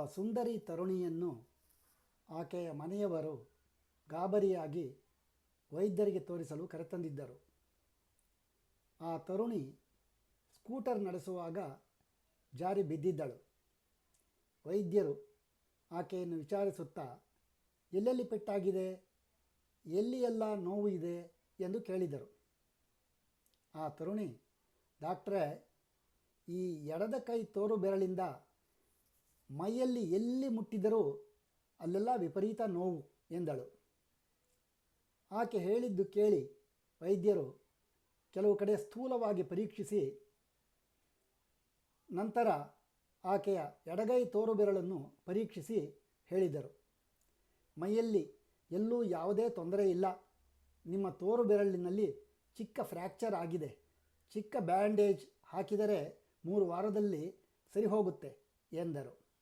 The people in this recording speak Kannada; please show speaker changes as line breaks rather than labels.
ಸುಂದರಿ ತರುಣಿಯನ್ನು ಆಕೆಯ ಮನೆಯವರು ಗಾಬರಿಯಾಗಿ ವೈದ್ಯರಿಗೆ ತೋರಿಸಲು ಕರೆತಂದಿದ್ದರು. ಆ ತರುಣಿ ಸ್ಕೂಟರ್ ನಡೆಸುವಾಗ ಜಾರಿ ಬಿದ್ದಿದ್ದಳು. ವೈದ್ಯರು ಆಕೆಯನ್ನು ವಿಚಾರಿಸುತ್ತಾ, ಎಲ್ಲೆಲ್ಲಿ ಪೆಟ್ಟಾಗಿದೆ? ಎಲ್ಲಿ ಎಲ್ಲ ನೋವು ಇದೆ? ಎಂದು ಕೇಳಿದರು. ಆ ತರುಣಿ, ಡಾಕ್ಟ್ರೆ, ಈ ಎಡದ ಕೈ ತೋರು ಬೆರಳಿಂದ ಮೈಯಲ್ಲಿ ಎಲ್ಲಿ ಮುಟ್ಟಿದರೂ ಅಲ್ಲೆಲ್ಲ ವಿಪರೀತ ನೋವು ಎಂದಳು. ಆಕೆ ಹೇಳಿದ್ದು ಕೇಳಿ ವೈದ್ಯರು ಕೆಲವು ಕಡೆ ಸ್ಥೂಲವಾಗಿ ಪರೀಕ್ಷಿಸಿ ನಂತರ ಆಕೆಯ ಎಡಗೈ ತೋರುಬೆರಳನ್ನು ಪರೀಕ್ಷಿಸಿ ಹೇಳಿದರು. ಮೈಯಲ್ಲಿ ಎಲ್ಲೂ ಯಾವುದೇ ತೊಂದರೆ ಇಲ್ಲ. ನಿಮ್ಮ ತೋರುಬೆರಳಿನಲ್ಲಿ ಚಿಕ್ಕ ಫ್ರ್ಯಾಕ್ಚರ್ ಆಗಿದೆ. ಚಿಕ್ಕ ಬ್ಯಾಂಡೇಜ್ ಹಾಕಿದರೆ ಮೂರು ವಾರದಲ್ಲಿ ಸರಿ ಹೋಗುತ್ತೆ ಎಂದರು.